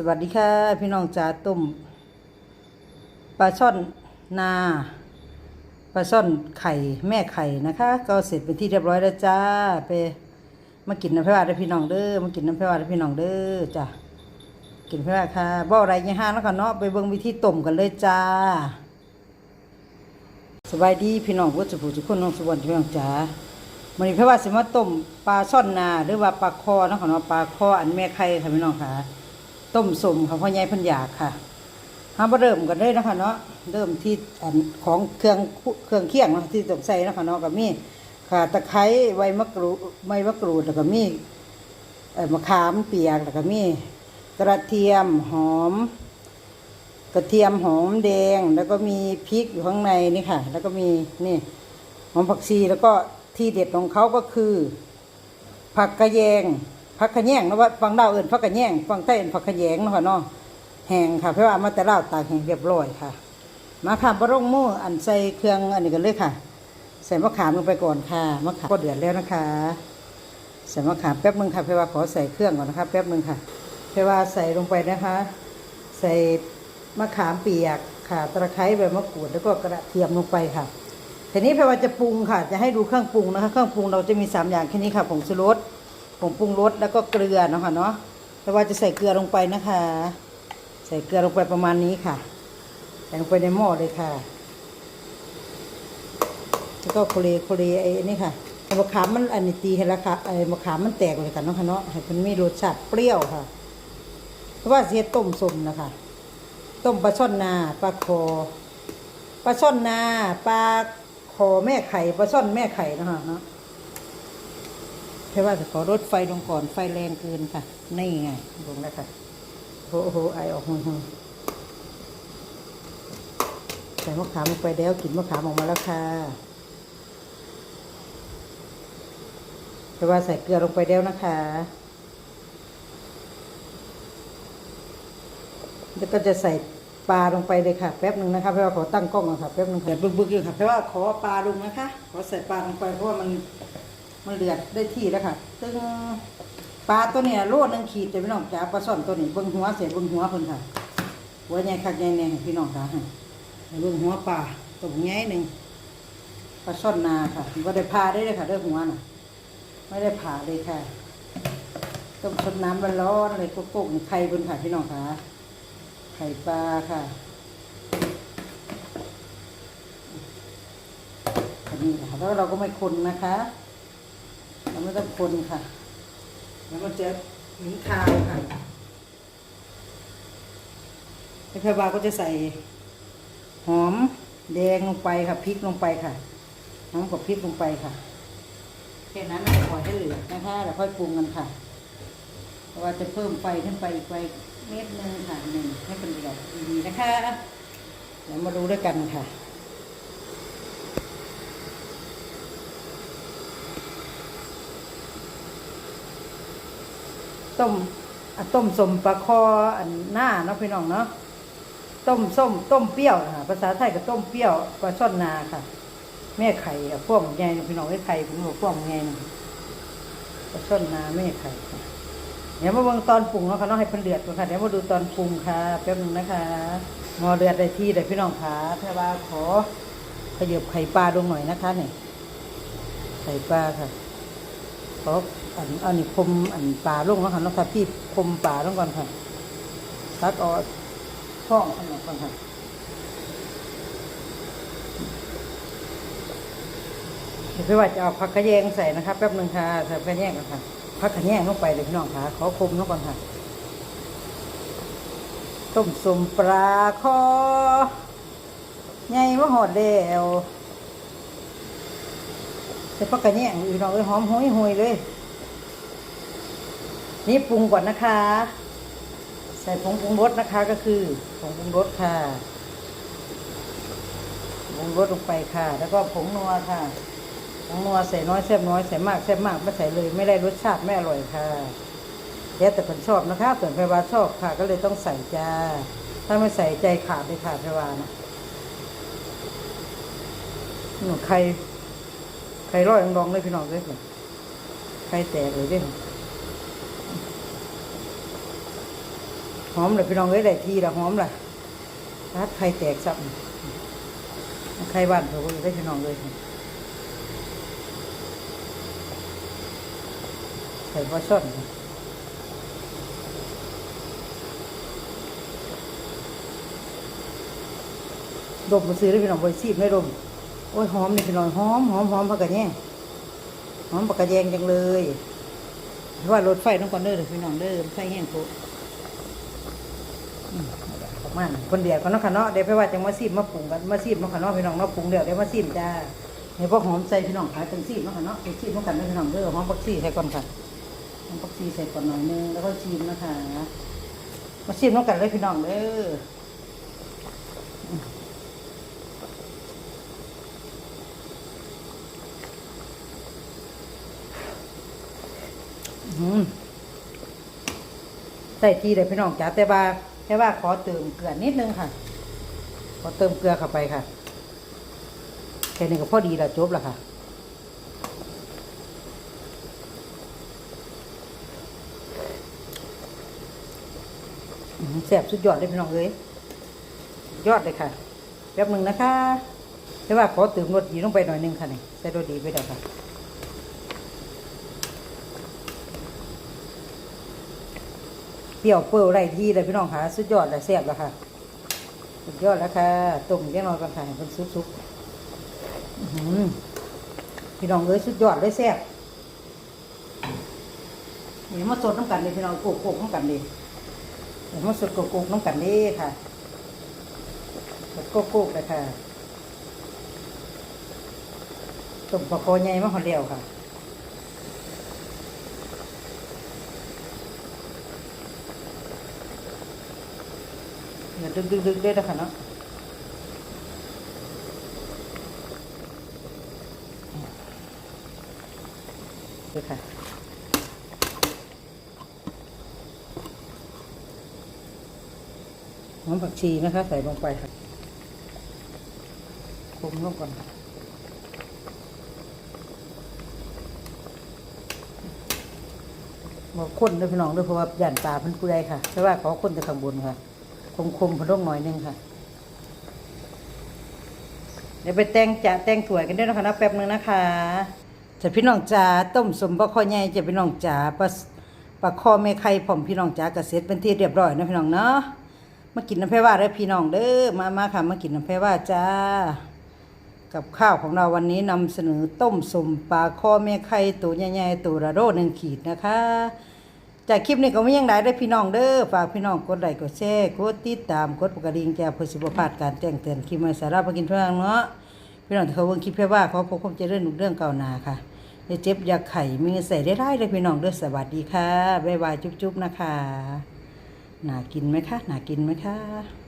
สวัสดีค่ะพี่น้องจ๋าตุ่มปลาช่อนนาปลาช่อนไข่แม่ไข่นะคะ ก็เสร็จเป็นที่เรียบร้อยแล้วจ้าไปมากินน้ำพริกหวานได้พี่น้องเด้อมากินน้ำพริกหวานได้พี่น้องเด้อจ้ากินพริกหวาค่ะบ่อะไรยี่ห้าแล้วค่ะเนาะไปเบิ่งวิธีต้มกันเลยจ้าสบายดีพี่น้องผู้สุภูทุกคนน้องสุวรรณพี่น้องจ๋ามันนี้พราะว่าสิมาต้มปลาช่อนนาหรือว่าปลาคอเนาะค่ะเนาะปลาคออันแม่ไข่ค่ะพี่น้องค่ะ ต้มสมค่ะพ่อใหญ่พันอยากค่ะเฮามาเริ่มกันเลยนะคะเนาะเริ่มที่อันของเครื่องเครื่องเคียงเนาะที่ต้องใส่นะคะเนาะก็มีข่าตะไคร้ใบมะกรูดใบมะกรูดแล้วก็มีเอ่อมะขามเปียกแล้วก็มีกระเทียมหอม กระเทียมหอมแดง แล้วก็มีพริกอยู่ข้างในนี่ค่ะ แล้วก็มีนี่หอมผักชีแล้วก็ที่เด็ดของเขาก็คือ ผักกระแยง ผักขะแยงนะว่าฟังดาวเอื่นผักกระแยงฟังใต้เอื่นผักขะแยงนะค่ะเนาะแห้งค่ะเพราะว่ามาแต่เล่าตากแห้งเรียบร้อยค่ะ มาค่ะบะร่งมู่อันใส่เครื่องอันนี้กันเลยค่ะ ใส่มะขามลงไปก่อนค่ะมะขามก็เดือดแล้วนะคะใส่มะขามแป๊บนึงค่ะเพราะว่าขอใส่เครื่องก่อนนะคะแป๊บนึงค่ะเพราะว่าใส่ลงไปนะคะ ใส่มะขามเปียกค่ะตะไคร้ใบมะกรูดแล้วก็กระเทียมลงไปค่ะทีนี้เพราะว่าจะปรุงค่ะ จะให้ดูเครื่องปรุงนะคะ เครื่องปรุงเราจะมีสามอย่างแค่นี้ค่ะผงชูรส ผงปรุงรสแล้วก็เกลือเนาะค่ะเนาะแต่ว่าจะใส่เกลือลงไปนะคะ ใส่เกลือลงไปประมาณนี้ค่ะใส่ลงไปในหม้อเลยค่ะ แล้วก็โคเลโคเลไอ้นี่ค่ะมะขามมันอันนี้ตีให้ราคาไอ้มะขามมันแตกเลยค่ะเนาะค่ะเนาะให้มันมีรสชาติเปรี้ยวค่ะ เพราะว่าเสียต้มสมนะคะต้มปลาช่อนนาปลาคอปลาช่อนนาปลาคอแม่ไข่ปลาช่อนแม่ไข่นะคะเนาะ แค่ว่าจะขอลดไฟลงก่อนไฟแรงเกินค่ะ นี่ไงลงแล้วค่ะโอ้โหไอออกหุ่นๆใส่มะขามลงไปแล้วกลินมะขามออกมาแล้วค่ะแต่ว่าใส่เกลือลงไปแล้วนะคะ แล้วก็จะใส่ปลาลงไปเลยค่ะแป๊บหนึ่งนะคะเพราะว่าขอตั้งกล้องก่อนค่ะแป๊บหนึ่งค่ะเดือดบึกๆอยู่ค่ะเพราะว่าขอปลาลงนะคะ ขอใส่ปลาลงไปเพราะว่ามัน มันเดือดได้ที่แล้วค่ะซึ่งปลาตัวเนี้ยโลดหนึ่งขีดจะพี่น้องจ๋าปลาซ่อนตัวนี้เบิ้งหัวเสียเบิ้งหัวเพิ่นค่ะหัวใหญ่คักใหญ่แน่พี่น้องค่ะให้เบิ้งหัวปลาตัวใหญ่หนึ่งปลาซ่อนนาค่ะว่าได้ผ่าได้เลยค่ะเด้อหัวน่ะ ไม่ได้ผ่าเลยค่ะต้มชดน้ำร้อนอะไรโกกๆไข่บนค่ะพี่น้องค่ะไข่ปลาค่ะอันนี้นะคะแล้วเราก็ไม่คนนะคะ ไม่ต้องคนค่ะ แล้วมันจะหนีคาวค่ะไอ้พบาก็จะใส่หอมแดงลงไปค่ะพริกลงไปค่ะหอมกับพริกลงไปค่ะแค่นั้นเราปล่อยให้เหลือนะคะแล้วค่อยปรุงกันค่ะเพราะว่าจะเพิ่มไฟขึ้นไปอีกไฟเม็ดหนึงค่ะหนึ่งให้เป็นเดือดดีๆนะคะเดี๋ยวมาดูด้วยกันค่ะ ต้มอะต้มสมปลาคออันหน้าเนาะพี่น้องเนาะต้มส้มต้มเปรี้ยวค่ะภาษาไทยก็ต้มเปรี้ยวปลาช่อนนาค่ะ แม่ไข่อะพวกใหญ่พี่น้องไอ้ไข่ผมบอกพวกใหญ่นะปลาช่อนนาแม่ไข่ค่ะเดี๋ยวมาเบิ่งตอนปรุงแล้วค่ะเนาะให้เพิ่นเดือดก่อนค่ะเดี๋ยวมาดูตอนปรุงค่ะแป๊บนึงนะคะมอเดือดได้ที่เดี๋ยวพี่น้องค่ะแพ่ว่าขอขยบไข่ปลาลงหน่อยนะคะเนี่ยไข่ปลาค่ะ ขออันอันนี้คมอันปลาลงแล้วค่ะเนาะค่ะพี่คมปลาลงก่อนค่ะตักเออกช่องอันนั้นก่อนค่ะเดี๋ยวพี่ว่าจะเอาผักกระแยงใส่นะคะแป๊บหนึ่งค่ะใส่ผักกระแยงก่อนค่ะผักกระแยงลงไปเลยพี่น้องค่ะขอคมลงก่อนค่ะต้มสมปลาคอใหญ่ว่าหอดแล้ว ใส่ผักกระแยงอีกหน่อยหอมหุยหุยเลย นี่ปรุงก่อนนะคะ ใส่ผงปรุงรสนะคะก็คือผงปรุงรสค่ะผงรสลงไปค่ะ แล้วก็ผงนัวค่ะผงนัวใส่น้อยแซ่บน้อยใส่มากแซ่บมากไม่ใส่เลย ไม่ได้รสชาติไม่อร่อยค่ะแล้วแต่คนชอบนะคะส่วนไพรวาชอบค่ะ ก็เลยต้องใส่จ้า ถ้าไม่ใส่ใจขาดเลยค่ะไพรวานะหนูใคร ใครร้อยลองเลยพี่น้องเลยใครแตกเลยเด้หอมเลยพี่น้องเอ้ยได้ทีละหอมล่ะรัดไข่แตกซับไข่บ้านเขาก็ได้พี่น้องเลยใส่ปลาช่อนดมมาซื้อได้พี่น้องบริซีบได้ดม อ้ยหอมนี่พี่น้องหอมหอมหอมผักกระแยงหอมผักกระแยงจังเลยว่ารถไฟต้องก่อนเด้อพี่น้องเด้อไฟแห้งโคออกมาคนเดียวก็นาะค่ะเนาะเดี๋ยวไปว่าจะมาซีบมาปรุงกันมาซีบนาะค่ะเนาะพี่น้องเนาะปรุงเดี๋ยวเดี๋ยวมาซีบจ้าเดี๋ยวพวกหอมใส่พี่น้องขายเป็นซีบนาะค่ะเนาะเป็นซีบเนาะกันเด้อพี่น้องเด้อหอมปักซีใส่ก่อนค่ะหอมปักซีใส่ก่อนหน่อยนึงแล้วก็ชิมนะคะมาซีบเนาะกันเลยพี่น้องเด้อ ใส่ทีเลยพี่น้องจ๋าแต่ว่าแต่ว่าขอเติมเกลือนิดนึงค่ะ ขอเติมเกลือเข้าไปค่ะแค่นี้ก็พอดีแล้วจบแล้วค่ะแซ่บสุดยอดเลยพี่น้องเอ้ยยอดเลยค่ะแป๊บหนึ่งนะคะแต่ว่าขอเติมรสดีลงไปหน่อยนึงค่ะนี่ใส่รสดีไปแล้วค่ะ ปรี้ยวเปื้ยวไรที่เลยพี่น้องค่ะสุดยอดเลยแซ่บแล้วค่ะสุดยอดแล้วค่ะต้มแค่น้อยก่อนค่ะให้มันสุกๆพี่น้องเอ้ยสุดยอดเลยแซ่บนี่มาสดน้ำกันเลยพี่น้องโกกโกกน้ำกันเลยเดี๋ยวมาสดโกกโกกน้ำกันเลยค่ะสดโกกโกกเลยค่ะต้มปลาคอใหญ่มาหอเดียวค่ะ อย่าดึกดึกดึกได้แล้วค่ะเนาะดูค่ะหอมผักชีนะคะ ใส่ลงไปค่ะคลุมลงก่อนบอกคนด้วยพี่น้องด้วยเพราะว่าย่านตาพันเปื่อยค่ะแต่ว่าขอคนแต่ข้างบนค่ะ คมคมพอดงหน่อยหนึงค่ะ เดี๋ยวไปแต่งจะแต่งถั่วยกันด้วยนะคะนะแป๊บนึงนะคะจะพี่น้องจ๋าต้มสมปลาคอใหญ่จะพี่น้องจ๋าปลาปลาคอแม่ไข่ผมพี่น้องจ๋ากระเสร็จเป็นที่เรียบร้อยนะพี่น้องเนาะมากินน้ำแพรว่าเด้พี่น้องเด้อมามาค่ะ มากินน้ำแพรว่าจ้า กับข้าวของเราวันนี้นำเสนอต้มสมปลาคอแม่ไข่ตัวใหญ่ๆตัวระโดหนึ่งขีดนะคะ จากคลิปนี้ก็ไม่ยังได้ได้พี่น้องเด้อฝากพี่น้องกดไลค์กดแชร์กดติดตามกดปกระดิ่งแจ้งเพื่อสิบพลาดการแจ้งเตือนคลิปใหม่สาระพกินเพื่อนเนาะพี่น้องที่เขาเบิ่งคลิปเพื่อว่าเขาพบความเจริญรุ่งเรื่องเก่านาค่ะจะเจ็บอย่าไข่มีเงินใส่ได้ได้เลยพี่น้องเด้อสวัสดีค่ะบ๊ายบายจุ๊บๆนะคะน่ากินไหมคะน่ากินไหมคะ